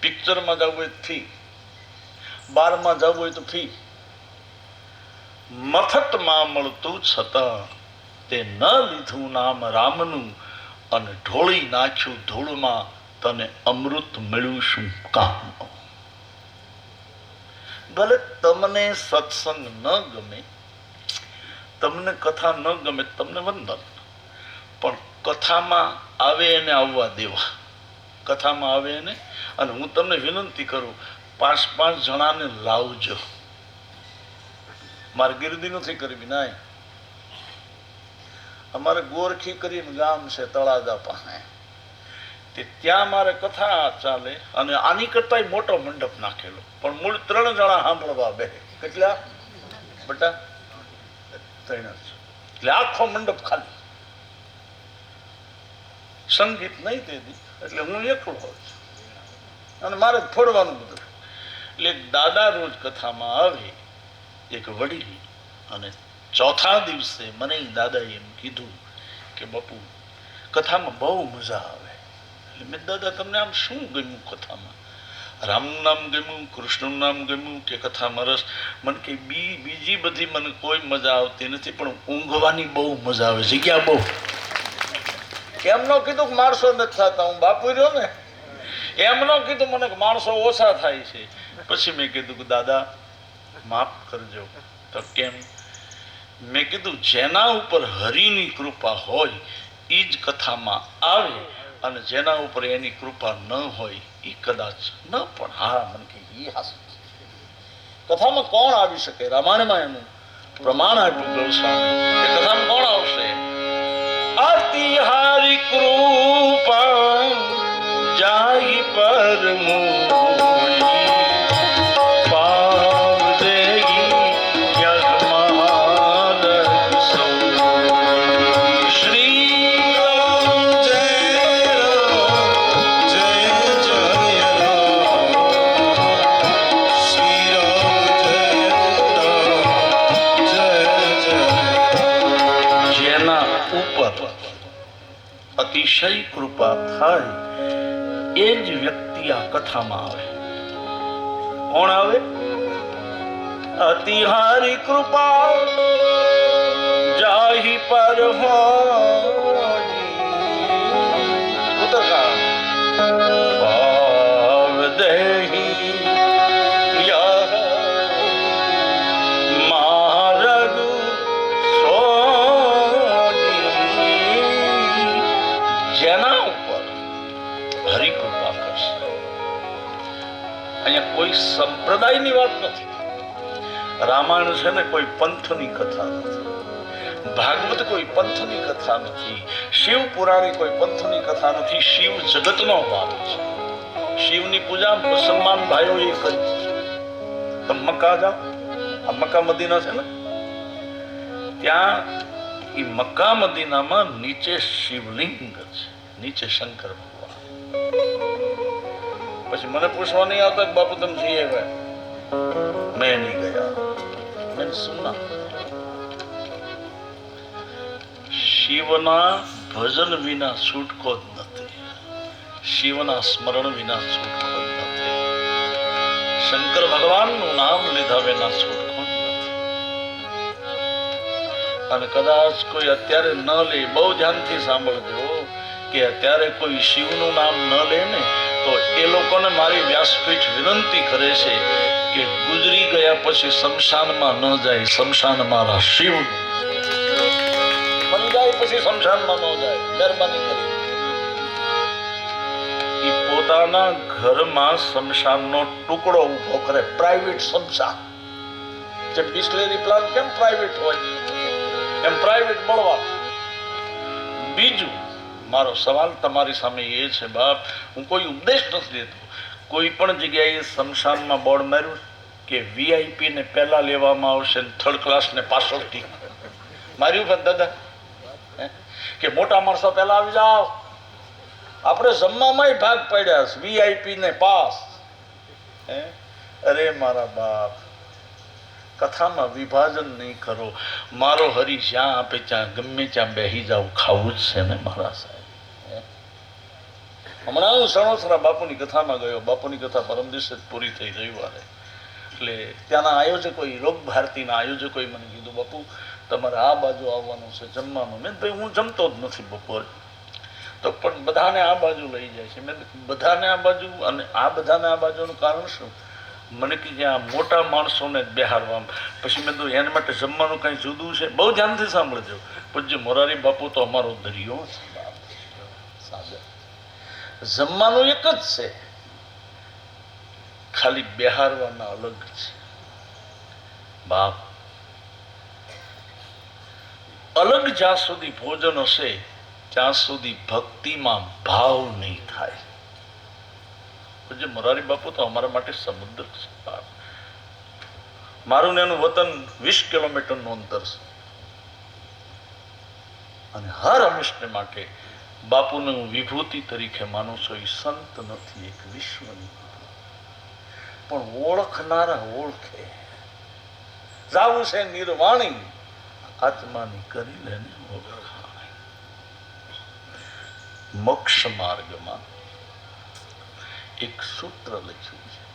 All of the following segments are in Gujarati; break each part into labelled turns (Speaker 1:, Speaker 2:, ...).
Speaker 1: પિક્ચરમાં જવું હોય ફી બારમાં જવું હોય તો ફી મફતમાં મળતું છતાં તે ન લીધું નામ રામનું અને ઢોળી નાખ્યું ધૂળમાં તને અમૃત મળ્યું શું કામ ભલે તમને સત્સંગ ન ગમે, તમને કથા ન ગમે તમને વંદન. પણ કથામાં આવે એને આવવા દેવા. કથામાં આવે એને અને હું તમને વિનંતી કરું, પાંચ પાંચ જણાને લાવજો. મારે ગીરદી નથી કરવી, નાય. અમારે ગોરખી કરીને ગામ છે તળાજા પાસે. ત્યાં મારે કથા ચાલે અને આની કરતા મોટો મંડપ નાખેલો. પણ મૂળ ત્રણ જણા સાંભળવા બે. કેટલા? બટા? ત્રણ એટલે આખો મંડપ ખાલી. સંગીત નહીં તે દી એટલે હું એકલો હોઉં છું. અને મારે ફોડવાનું બધું. એટલે દાદા રોજ કથામાં આવે, એક વડીલ, અને ચોથા દિવસે મને દાદાએ એમ કીધું કે, બાપુ, કથામાં બહુ મજા આવે. એટલે મેં દાદા, તમને આમ શું ગમ્યું કથામાં? રામનું નામ ગમ્યું, કૃષ્ણનું નામ ગમ્યું, કે કથામાં રસ મને કે, બી, બીજી બધી મને કોઈ મજા આવતી નથી, પણ ઊંઘવાની બહુ મજા આવે જગ્યા બહુ? કેમ ન કીધું કે માણસો નથી થતા? હું બાપુ રહ્યો ને. એમ ન કીધું મને માણસો ઓછા થાય છે. પછી મેં કીધું કે દાદા, માફ કરજો. તો કેમ? મેં કીધું, જેના ઉપર હરિની કૃપા હોય એ જ કથામાં આવે અને જેના ઉપર એની કૃપા ન હોય એ કદાચ ન પણ હા મને કે એ હાસ કથામાં કોણ આવી શકે? રામાયણમાં એનું પ્રમાણ આપ્યું ગૌસ્વામી કથામાં કોણ આવશે? અતિહારી કૃપા જાહી પર પાવ દેહી યજમાન સો શ્રી રામ
Speaker 2: જય રામ જય જય રામ શ્રી રામ જય રામ જય જય
Speaker 1: જેના ઉપર અતિશય કૃપા થાય એ જ વ્યક્તિ આ કથામાં આવે. કોણ આવે? અતિહારી કૃપા જાહી પર ભાવ દેહી જેના હરિ કૃપા કરશે. અહીંયા કોઈ સંપ્રદાયની વાત નથી. રામાયણ છે ને કોઈ પંથની કથા નથી. ભાગવત કોઈ પંથની કથા નથી. શિવ પુરાણી કોઈ પંથની કથા નથી. શિવ જગતનો ભાગ છે. શિવની પૂજા મુસલમાન ભાઈઓએ કરી છે. તમે મક્કા જાઓ. આ મક્કા મદીના છે ને? ત્યાં એ મક્કા મદીનામાં નીચે શિવલિંગ છે. નીચે શંકર ભગવાન પછી મને પૂછવા નહીં આવતા કે બાપુ તમે જઈ આવ્યા. મેં નહીં ગયા. મેં સુના શિવના ભજન વિના છૂટકો જ નથી. શિવના સ્મરણ વિના છૂટકો જ નથી. શંકર ભગવાનનું નામ લીધા વિના છૂટકો જ નથી. અને કદાચ કોઈ અત્યારે ન લે, બહુ ધ્યાનથી સાંભળજો કે અત્યારે કોઈ શિવનું નામ ન લે ને તો એ લોકોને મારી વ્યાસપીઠ વિનંતી કરે છે કે ગુજરી ગયા પછી શમશાનમાં ન જાય શમશાન મારા શિવ. ટુકડો ઊભો કરે પ્રાઇવેટ શમશાન. જે બિસ્લેરી પ્લાન કેમ પ્રાઇવેટ હોય? એમ પ્રાઇવેટ મળવા બીજું મારો સવાલ તમારી સામે એ છે, બાપ, હું કોઈ ઉપદેશ નથી દેતો. કોઈ પણ જગ્યાએ શમશાનમાં બોર્ડ માર્યું કે વીઆઈપી ને પહેલા લેવામાં આવશે થર્ડ ક્લાસ ને પાછળથી. માર્યું પણ દાદા? કે મોટા માણસો પહેલા આવી જાઓ. આપણે જમવામાંય ભાગ પડ્યા છે વીઆઈપી ને પાસ. હે? અરે મારા બાપ, કથામાં વિભાજન નહીં કરો. મારો હરી જ્યાં આપે ત્યાં ગમે ત્યાં બેહી જાવ ખાવું જ છે ને મારા સાહેબ? હમણાં હું સણોસરા બાપુની કથામાં ગયો. બાપુની કથા પરમ દિવસે પૂરી થઈ રવિવારે એટલે ત્યાંના આયોજકોએ રોગ ભારતીના આયોજકોએ મને કીધું, બાપુ, તમારે આ બાજુ આવવાનું છે જમવાનું. મેં ભાઈ હું જમતો જ નથી બપોરે. તો પણ બધાને આ બાજુ લઈ જાય છે. મેં બધાને આ બાજુ? અને આ બધાને આ બાજુનું કારણ શું? મને કે આ મોટા માણસોને જ બેહારવા પછી મેં તો એના માટે જમવાનું કંઈ જુદું છે? બહુ ધ્યાનથી સાંભળજો. પૂજ્ય મોરારી બાપુ તો અમારો દરિયો છે. જમવાનું એક જ છે. ખાલી બિહારવાના અલગ છે. બાપ. અલગ જ્યાં સુધી ભોજન હશે, ત્યાં સુધી ભક્તિમાં ભાવ નહીં થાય. જે મોરારી બાપુ તો અમારા માટે સમુદ્ર છે મારું ને એનું વતન વીસ કિલોમીટરનું અંતર છે. અને હર હંમેશને માટે બાપુને હું વિભૂતિ તરીકે માનું છું, એ સંત નથી, એક વિશ્વની પણ ઓળખનારા ઓળખે. જાવું છે નિર્વાણી, આત્માની કરી લેને ઓળખાણી મોક્ષ માર્ગમાં એક સૂત્ર લખ્યું છે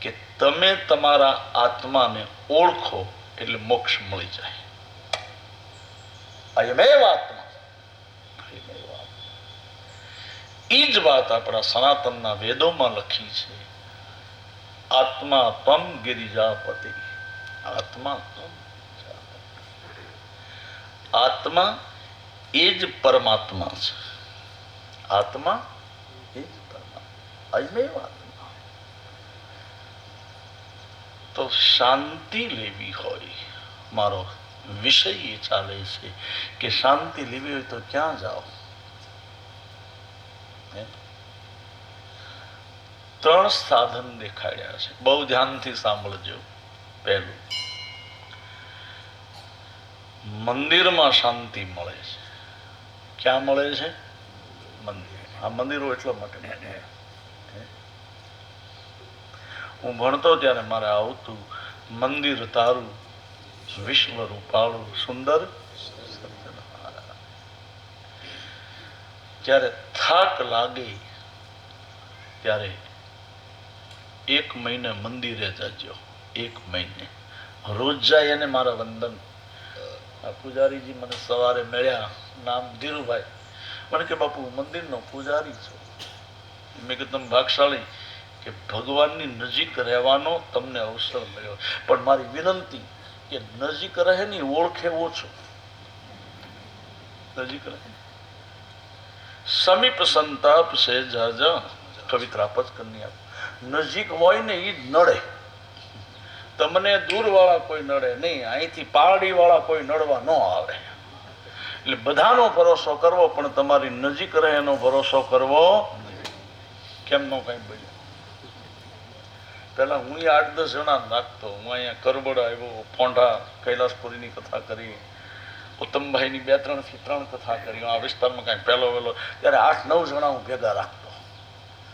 Speaker 1: કે તમે તમારા આત્માને ઓળખો એટલે મોક્ષ મળી જાય. અયમેવ આત્મા અયમેવ આત્મા. ઈ જ વાત આપણા સનાતનના વેદોમાં લખી છે. આત્મા તમ ગિરિજાપતિ. આત્મા તમ આત્મા એ જ પરમાત્મા છે. આત્મા એ જ પરમાત્મા. આત્મા. તો શાંતિ લેવી હોય. મારો વિષય એ ચાલે છે કે શાંતિ લેવી હોય તો ક્યાં જાઓ? ત્રણ સાધન દેખાડ્યા છે. બહુ ધ્યાનથી સાંભળજો પહેલું. મંદિરમાં શાંતિ મળે છે. ક્યાં મળે છે? મંદિર. આ મંદિરો એટલા માટે હું? ભણતો ત્યારે મારે આવતું મંદિર તારું વિશ્વ રૂપાળું સુંદર જ્યારે થાક લાગે ત્યારે એક મહિને મંદિરે જજો. એક મહિને. રોજ જાય એને મારા વંદન. પૂજારીજી મને સવારે મળ્યા, નામ ધીરુભાઈ. મને કે, બાપુ, મંદિરનો પૂજારી છો. મેં તમે ભાગશાળી કે ભગવાનની નજીક રહેવાનો તમને અવસર મળ્યો. પણ મારી વિનંતી કે નજીક રહે ની ઓળખે ઓછો. નજીક રહે. સમીપ સંતાપ છે જાજા આપત કરની આપ નજીક હોય ને એ જ નડે. તમને દૂર વાળા કોઈ નડે નહીં, અહીંથી પારડી વાળા કોઈ નડવા ન આવે. એટલે બધાનો ભરોસો કરવો, પણ તમારી નજીક રહે એનો ભરોસો કરવો કેમ નો કઈ બન્યું પેલા હું આઠ દસ જણા રાખતો હું અહીંયા કરબડ આવ્યો, ફોંઢા, કૈલાસપુરીની કથા કરી, ઉત્તમભાઈની બે ત્રણથી ત્રણ કથા કરી. આ વિસ્તારમાં કાંઈ પહેલો વહેલો, ત્યારે આઠ નવ જણા હું ભેગા રાખતો.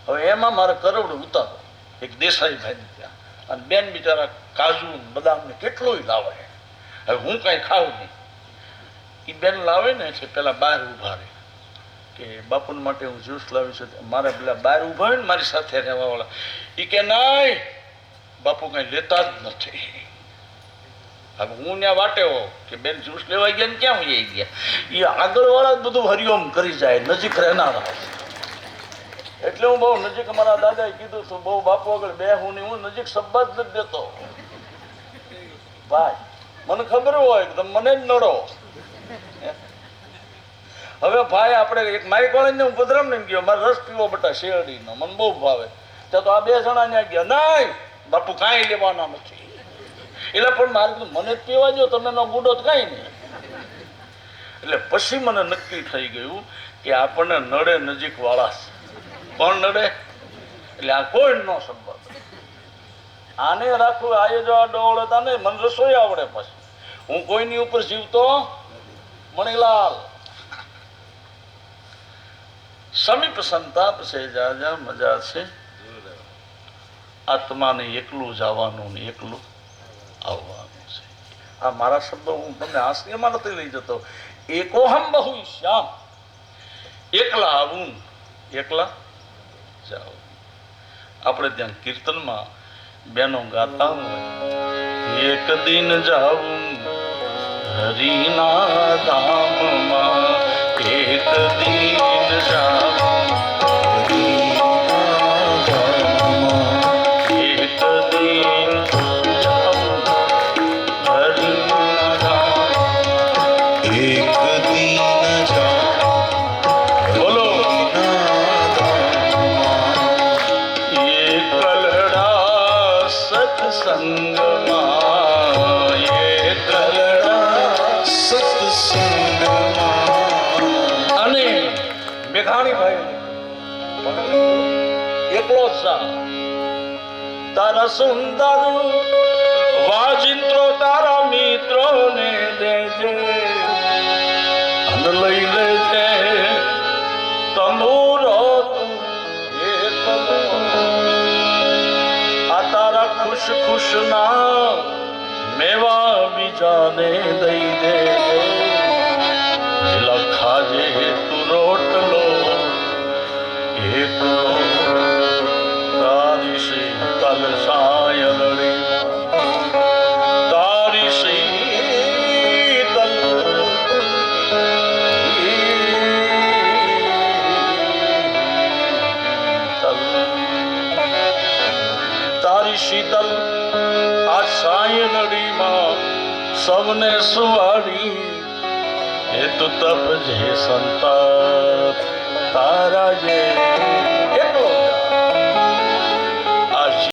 Speaker 1: હવે એમાં મારે કરોડ ઉતારો. એક દેસાઈભાઈ ત્યાં. અને બેન બિચારા કાજુ બદામને કેટલોય લાવે. હવે હું કાંઈ ખાઉં નહીં. એ બેન લાવે ને એટલે પેલા બહાર ઊભા રહે. કે બાપુન માટે હું જ્યુસ લાવી છું મારે પેલા બહાર ઊભા હોય ને મારી સાથે રહેવા વાળા. એ કે નાય, બાપુ કઈ લેતા જ નથી. હવે હું ત્યાં વાટે હો કે બેન જ્યુસ લેવા ગયા ને ક્યાં વહી ગયા? એ આગળ વાળા જ બધું હરિઓમ કરી જાય, નજીક રહેનારા એટલે હું બહુ નજીક મારા દાદાએ કીધું તું, બહુ બાપુ આગળ બે હું નહીં, હું નજીક શબ્દ જ નથી દેતો. ભાઈ, મને ખબર હોય કે તમે મને જ નડો. હવે ભાઈ, આપણે એક મારી કોલેજને હું ભદ્રમ ને ગયો, મારે રસ પીવો બટા શેરડીનો. મને બહુ ભાવે. ત્યાં તો આ બે જણા ત્યાં ગયા. નહીં, બાપુ કાંઈ લેવાના નથી. એટલે પણ મારે મને જ પીવા દો તમે નો ગુડો જ કાંઈ નહીં. એટલે પછી મને નક્કી થઈ ગયું કે આપણને નડે નજીક વાળા છે. કોણ નડે? એટલે આ કોઈ નો સંબંધ. આને રાખવું આયોજવા ડોળ હતા ને, મને રસોઈ આવડે પછી. હું કોઈની ઉપર જીવતો મણીલાલ. સમીપ સંતાપ છે જાજા મજા છે. આત્માને એકલું જવાનું ને એકલું આવવાનું છે. આ મારા શબ્દો હું તમને આશ્રયમાં નથી લઈ જતો. એકોહમ બહુ શ્યામ. એકલા આવું, એકલા જાઓ. આપણે ત્યાં કીર્તનમાં બેનો ગાતા હોય. એક દિન જાઉં હરિના ધામમાં, એક દિન જાવું એકલો તારા સુંદર વાજિંત્રો તારા મિત્રોને દેજે. અને લઈ ના મેવા બીજાને દઈ દે. લખાજે તું રોટલો એકલો તારી શીતલ સાયલડી તારી શીતલ તારી શીતલ સૌને સુવાડી એ તો તપ જે સંતા તારા જે